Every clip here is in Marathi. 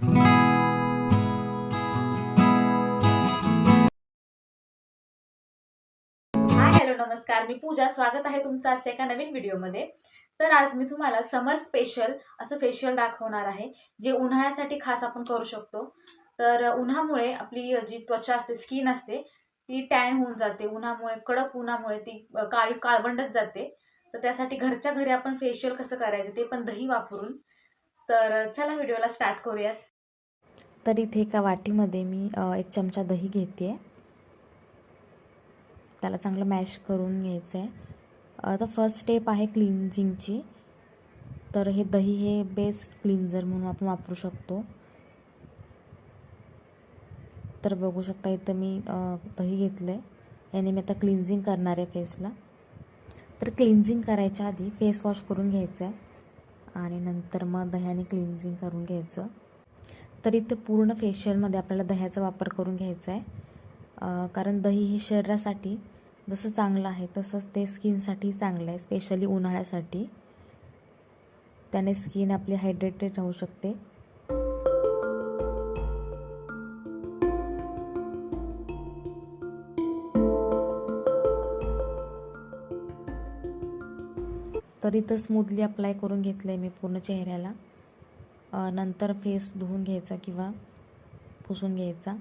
हाय हॅलो नमस्कार. मी पूजा. स्वागत आहे तुमचं आजच्या एका नवीन व्हिडिओमध्ये. तर आज मी तुम्हाला समर स्पेशल असं फेशियल दाखवणार आहे जे उन्हाळ्यासाठी खास आपण करू शकतो. तर उन्हामुळे आपली जी त्वचा असते स्किन असते ती टॅन होऊन जाते. उन्हामुळे कडक उन्हामुळे ती काळी काळवंडत जाते. तर त्यासाठी घरच्या घरी आपण फेशियल कसं करायचं ते पण दही वापरून. तर चला व्हिडिओला स्टार्ट करूयात. तर इथे एका वाटीमध्ये मी एक चमचा दही घेते आहे त्याला चांगलं मॅश करून घ्यायचं आहे तर फर्स्ट स्टेप आहे क्लिन्झिंगची तर हे दही हे बेस्ट क्लिन्झर म्हणून आपण वापरू शकतो. तर बघू शकता इथं मी दही घेतलं आहे याने मी आता क्लिन्झिंग करणार आहे फेसला तर क्लिन्झिंग करायच्या आधी फेस वॉश करून घ्यायचं आहे आणि नंतर मग दह्याने क्लिन्झिंग करून घ्यायचं. तर इथे पूर्ण फेशियलमध्ये आपल्याला दह्याचा वापर करून घ्यायचा आहे. कारण दही हे शरीरासाठी जसं चांगलं आहे तसंच ते स्किनसाठी चांगलं आहे स्पेशली उन्हाळ्यासाठी. त्याने स्किन आपली हायड्रेटेड राहू शकते. तर इथं स्मूथली अप्लाय करून घेतलं आहे मी पूर्ण चेहऱ्याला. नंतर फेस धुवून घ्यायचा किंवा पुसून घ्यायचा.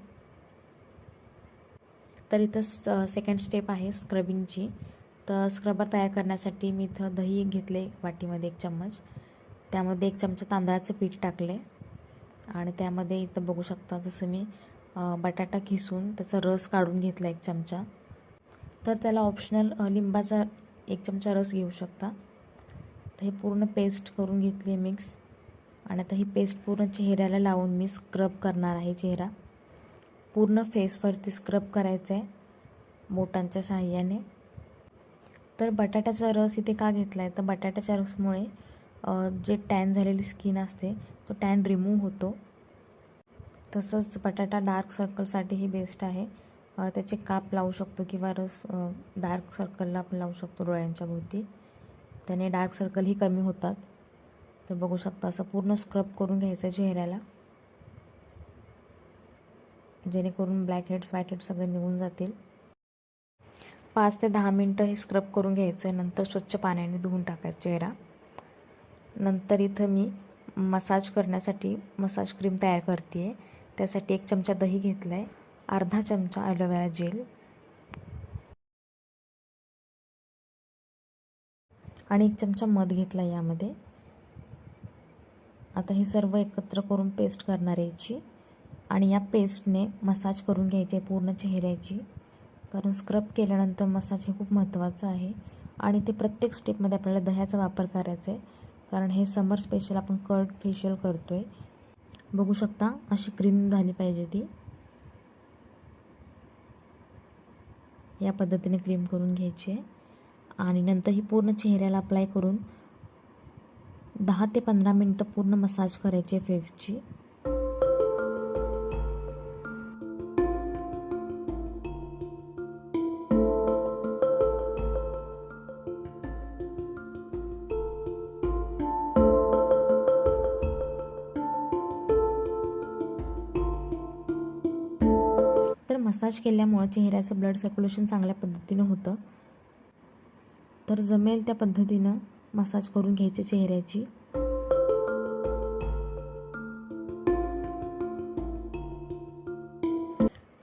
तर इथं सेकंड स्टेप आहे स्क्रबिंगची तर स्क्रबर तयार करण्यासाठी मी इथं दही घेतले वाटीमध्ये एक चम्मच. त्यामध्ये एक चमचा तांदळाचं पीठ टाकले. आणि त्यामध्ये इथं बघू शकता जसं मी बटाटा घिसून त्याचा रस काढून घेतला एक चमचा. तर त्याला ऑप्शनल लिंबाचा एक चमचा रस घेऊ शकता. तर हे पूर्ण पेस्ट करून घेतली आहे मिक्स आणि आता ही पेस्ट पूर्ण चेहऱ्याला लावून मी स्क्रब करणार आहे चेहरा. पूर्ण फेसवरती स्क्रब करायचं आहे बोटांच्या साहाय्याने तर बटाट्याचा रस इथे का घेतला आहे तर बटाट्याच्या रसमुळे जे टॅन झालेली स्किन असते तो टॅन रिमूव्ह होतो. तसंच बटाटा डार्क सर्कलसाठीही बेस्ट आहे. त्याचे काप लावू शकतो किंवा रस डार्क सर्कलला आपण लावू शकतो डोळ्यांच्या भोवती. त्याने डार्क सर्कलही कमी होतात. तर बघू शकता असं पूर्ण स्क्रब करून घ्यायचं आहे चेहऱ्याला. जेणेकरून ब्लॅक हेड्स व्हाईट हेड्स सगळे निघून जातील. पाच ते दहा मिनटं हे स्क्रब करून घ्यायचं आहे नंतर स्वच्छ पाण्याने धुवून टाकायचं चेहरा. नंतर इथं मी मसाज करण्यासाठी मसाज क्रीम तयार करते आहे त्यासाठी एक चमचा दही घेतला आहे अर्धा चमचा ॲलोवेरा जेल आणि एक चमचा मध घेतला यामध्ये. आता हे सर्व एकत्र करून पेस्ट करणार याची. आणि या पेस्टने मसाज करून घ्यायची आहे पूर्ण चेहऱ्याची. कारण स्क्रब केल्यानंतर मसाज हे खूप महत्त्वाचं आहे. आणि ते प्रत्येक स्टेपमध्ये आपल्याला दह्याचा वापर करायचा आहे. कारण हे समर स्पेशल आपण कर्ड फेशियल करतो आहे बघू शकता अशी क्रीम झाली पाहिजे ती. या पद्धतीने क्रीम करून घ्यायची आहे. आणि नंतर ही पूर्ण चेहऱ्याला अप्लाय करून दहा ते पंधरा मिनटं पूर्ण मसाज करायची फेसची तर मसाज केल्यामुळं चेहऱ्याचं ब्लड सर्क्युलेशन चांगल्या पद्धतीनं होतं. तर जमेल त्या पद्धतीनं. मसाज करून घ्यायची चेहऱ्याची.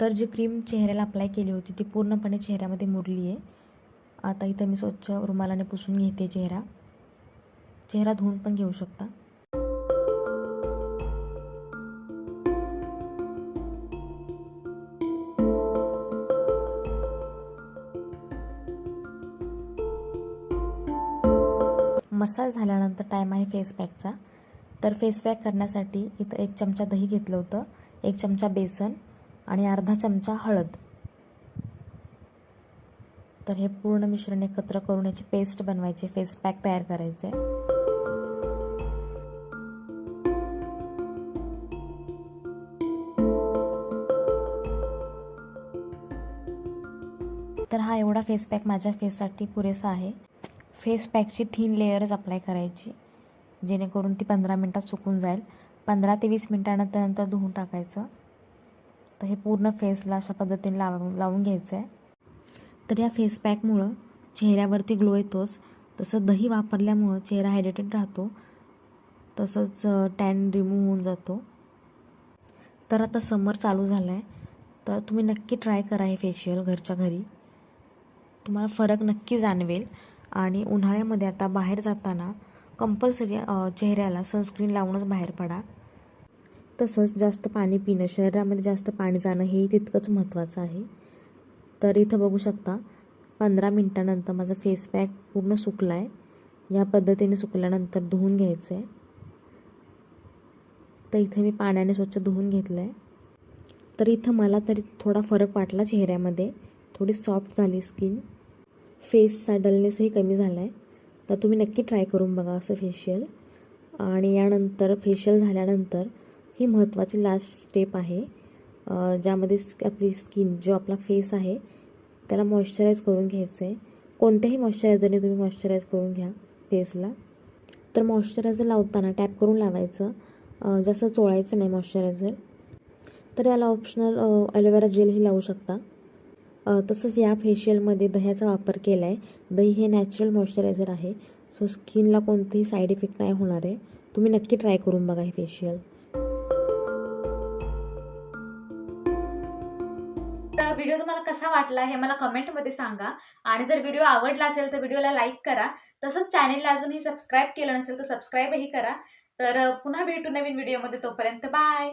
तर जी क्रीम चेहऱ्याला अप्लाय केली होती ती पूर्णपणे चेहऱ्यामध्ये मुरली आहे आता इथं मी स्वच्छ रुमालाने पुसून घेते चेहरा. चेहरा धुवून पण घेऊ शकता. मसाज झाल्यानंतर टाईम आहे फेस पॅकचा तर फेस पॅक करण्यासाठी इथं एक चमचा दही घेतलं होतं एक चमचा बेसन आणि अर्धा चमचा हळद. तर हे पूर्ण मिश्रण एकत्र करून याची पेस्ट बनवायची फेस पॅक तयार करायचे तर हा एवढा फेस पॅक माझ्या फेससाठी पुरेसा आहे. फेस पॅकची थीन लेयरच अप्लाय करायची जेणेकरून ती पंधरा मिनटात सुकून जाईल. पंधरा ते वीस मिनटानंतर नंतर धुवून टाकायचं. तर हे पूर्ण फेसला अशा पद्धतीने लावून लावून घ्यायचं आहे तर या फेस पॅकमुळं चेहऱ्यावरती ग्लो येतोच. तसं दही वापरल्यामुळं चेहरा हायड्रेटेड राहतो. तसंच टॅन रिमूव्ह होऊन जातो. तर आता समर चालू झाला आहे तर तुम्ही नक्की ट्राय करा हे फेशियल घरच्या घरी. तुम्हाला फरक नक्की जाणवेल. आणि उन्हाळ्यामध्ये आता बाहेर जाताना कंपल्सरी चेहऱ्याला सनस्क्रीन लावूनच बाहेर पडा. तसंच जास्त पाणी पिणं शरीरामध्ये जास्त पाणी जाणं हेही तितकंच महत्त्वाचं आहे. तर इथं बघू शकता पंधरा मिनटानंतर माझा फेस पॅक पूर्ण सुकला आहे या पद्धतीने सुकल्यानंतर धुवून घ्यायचं आहे तर इथे मी पाण्याने स्वच्छ धुवून घेतलं आहे तर इथं मला तरी थोडा फरक वाटला चेहऱ्यामध्ये. थोडी सॉफ्ट झाली स्किन फेसचा डलनेसही कमी झाला आहे तर तुम्ही नक्की ट्राय करून बघा असं फेशियल आणि यानंतर फेशियल झाल्यानंतर ही महत्त्वाची लास्ट स्टेप आहे. ज्यामध्ये आपली स्किन जो आपला फेस आहे त्याला मॉइश्चराईज करून घ्यायचं आहे कोणत्याही मॉइश्चरायझरने तुम्ही मॉइश्चराईज करून घ्या फेसला तर मॉइश्चरायझर लावताना टॅप करून लावायचं. जास्त चोळायचं नाही मॉइश्चरायझर तर याला ऑप्शनल ॲलोवेरा जेलही लावू शकता. तसंच या फेशियलमध्ये दह्याचा वापर केला आहे दही हे नॅचरल मॉइश्चरायझर आहे. सो स्किनला कोणतेही साईड इफेक्ट नाही होणार आहे. तुम्ही नक्की ट्राय करून बघा हे फेशियल तर व्हिडिओ तुम्हाला कसा वाटला हे मला कमेंटमध्ये सांगा. आणि जर व्हिडिओ आवडला असेल तर व्हिडिओला लाईक करा. तसंच चॅनेलला अजूनही सबस्क्राईब केलं नसेल तर सबस्क्राईबही करा. तर पुन्हा भेटू नवीन व्हिडिओमध्ये तोपर्यंत बाय